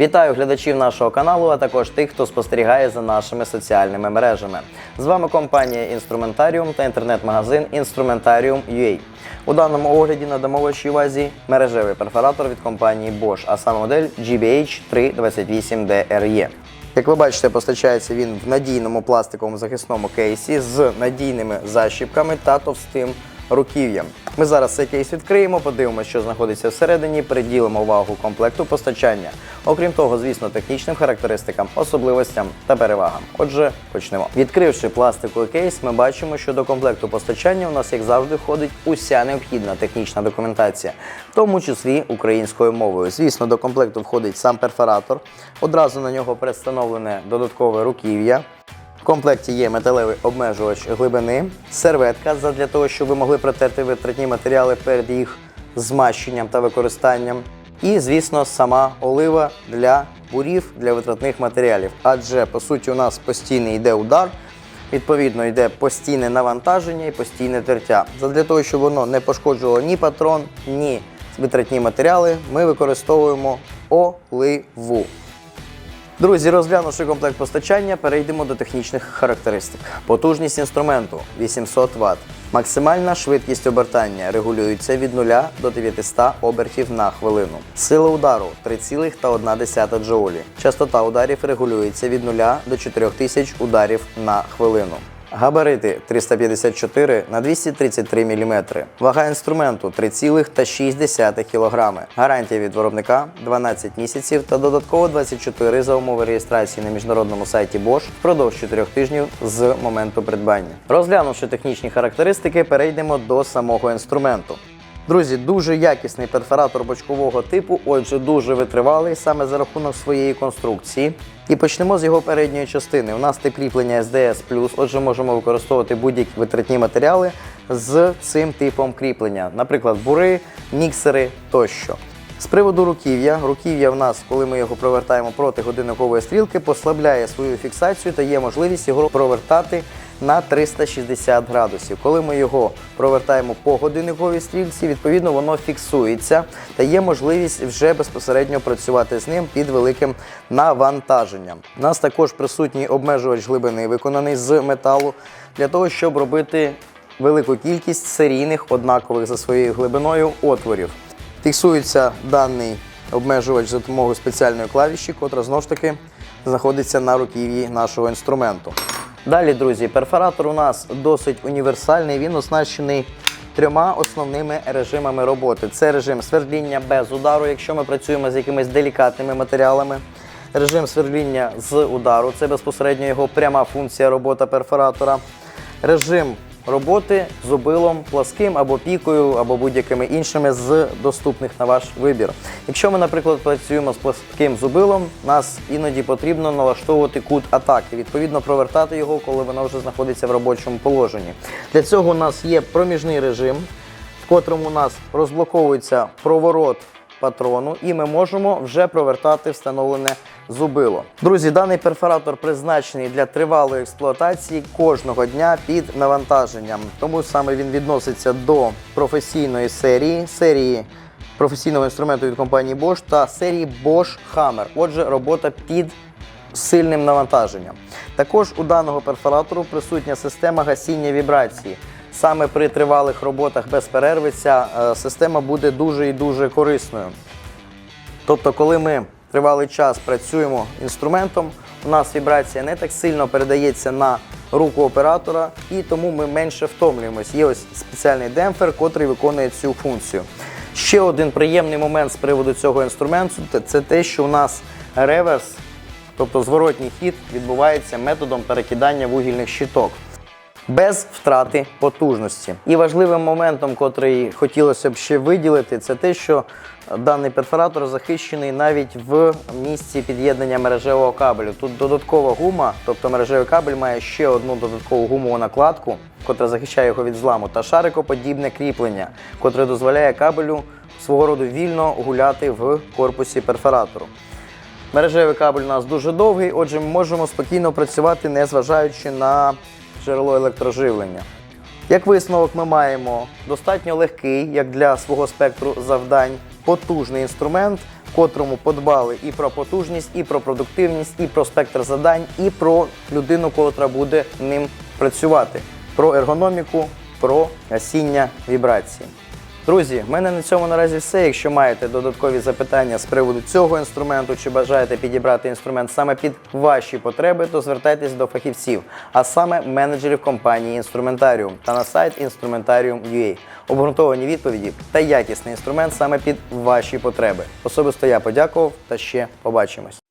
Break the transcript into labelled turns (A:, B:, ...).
A: Вітаю глядачів нашого каналу, а також тих, хто спостерігає за нашими соціальними мережами. З вами компанія Інструментаріум та інтернет-магазин Instrumentarium.ua. У даному огляді надамо вашій увазі мережевий перфоратор від компанії Bosch, а саме модель GBH 328DRE. Як ви бачите, постачається він в надійному пластиковому захисному кейсі з надійними защіпками та товстим руків'ям. Ми зараз цей кейс відкриємо, подивимося, що знаходиться всередині, приділимо увагу комплекту постачання. Окрім того, звісно, технічним характеристикам, особливостям та перевагам. Отже, почнемо. Відкривши пластиковий кейс, ми бачимо, що до комплекту постачання у нас, як завжди, входить уся необхідна технічна документація, в тому числі українською мовою. Звісно, до комплекту входить сам перфоратор. Одразу на нього представлене додаткове руків'я. Комплекті є металевий обмежувач глибини, серветка для того, щоб ви могли протерти витратні матеріали перед їх змащенням та використанням. І, звісно, сама олива для бурів для витратних матеріалів. Адже по суті у нас постійний йде удар, відповідно йде постійне навантаження і постійне тертя. Для того, щоб воно не пошкоджувало ні патрон, ні витратні матеріали, ми використовуємо оливу. Друзі, розглянувши комплект постачання, перейдемо до технічних характеристик. Потужність інструменту 800 Вт. Максимальна швидкість обертання регулюється від 0 до 900 обертів на хвилину. Сила удару 3,1 джоулі. Частота ударів регулюється від 0 до 4000 ударів на хвилину. Габарити 354 на 233 мм. Вага інструменту 3,6 кг. Гарантія від виробника 12 місяців та додатково 24 за умови реєстрації на міжнародному сайті Bosch впродовж 4 тижнів з моменту придбання. Розглянувши технічні характеристики, перейдемо до самого інструменту. Друзі, дуже якісний перфоратор бочкового типу, отже, дуже витривалий саме за рахунок своєї конструкції. І почнемо з його передньої частини. У нас тип кріплення SDS+, отже, можемо використовувати будь-які витратні матеріали з цим типом кріплення, наприклад, бури, міксери тощо. З приводу руків'я, руків'я в нас, коли ми його провертаємо проти годинникової стрілки, послабляє свою фіксацію та є можливість його провертати на 360 градусів. Коли ми його провертаємо по годинниковій стрілці, відповідно воно фіксується та є можливість вже безпосередньо працювати з ним під великим навантаженням. У нас також присутній обмежувач глибини, виконаний з металу, для того, щоб робити велику кількість серійних однакових за своєю глибиною отворів. Фіксується даний обмежувач за допомогою спеціальної клавіші, котра знову ж таки знаходиться на руків'ї нашого інструменту. Далі, друзі, перфоратор у нас досить універсальний. Він оснащений трьома основними режимами роботи. Це режим свердління без удару, якщо ми працюємо з якимись делікатними матеріалами. Режим свердління з удару це безпосередньо його пряма функція робота перфоратора. Режим роботи зубилом пласким або пікою, або будь-якими іншими з доступних на ваш вибір. Якщо ми, наприклад, працюємо з пласким зубилом, нас іноді потрібно налаштовувати кут атаки, відповідно провертати його, коли воно вже знаходиться в робочому положенні. Для цього у нас є проміжний режим, в котрому у нас розблоковується проворот патрону, і ми можемо вже провертати встановлене зубило. Друзі, даний перфоратор призначений для тривалої експлуатації кожного дня під навантаженням. Тому саме він відноситься до професійної серії, серії професійного інструменту від компанії Bosch та серії Bosch Hammer. Отже, робота під сильним навантаженням. Також у даного перфоратору присутня система гасіння вібрації. Саме при тривалих роботах без перерви ця е, система буде дуже і дуже корисною. Тобто, коли ми тривалий час працюємо інструментом, у нас вібрація не так сильно передається на руку оператора, і тому ми менше втомлюємось. Є ось спеціальний демпфер, котрий виконує цю функцію. Ще один приємний момент з приводу цього інструменту це те, що у нас реверс, тобто зворотній хід, відбувається методом перекидання вугільних щиток без втрати потужності. І важливим моментом, котрий хотілося б ще виділити, це те, що даний перфоратор захищений навіть в місці під'єднання мережевого кабелю. Тут додаткова гума, тобто мережевий кабель має ще одну додаткову гумову накладку, котра захищає його від зламу, та шарикоподібне кріплення, котре дозволяє кабелю свого роду вільно гуляти в корпусі перфоратору. Мережевий кабель у нас дуже довгий, отже, ми можемо спокійно працювати, не зважаючи на джерело електроживлення. Як висновок, ми маємо достатньо легкий, як для свого спектру завдань, потужний інструмент, в котрому подбали і про потужність, і про продуктивність, і про спектр завдань, і про людину, котра буде ним працювати, про ергономіку, про гасіння вібрацій. Друзі, в мене на цьому наразі все. Якщо маєте додаткові запитання з приводу цього інструменту чи бажаєте підібрати інструмент саме під ваші потреби, то звертайтесь до фахівців, а саме менеджерів компанії Інструментаріум та на сайт Instrumentarium.ua. Обґрунтовані відповіді та якісний інструмент саме під ваші потреби. Особисто я подякував та ще побачимось.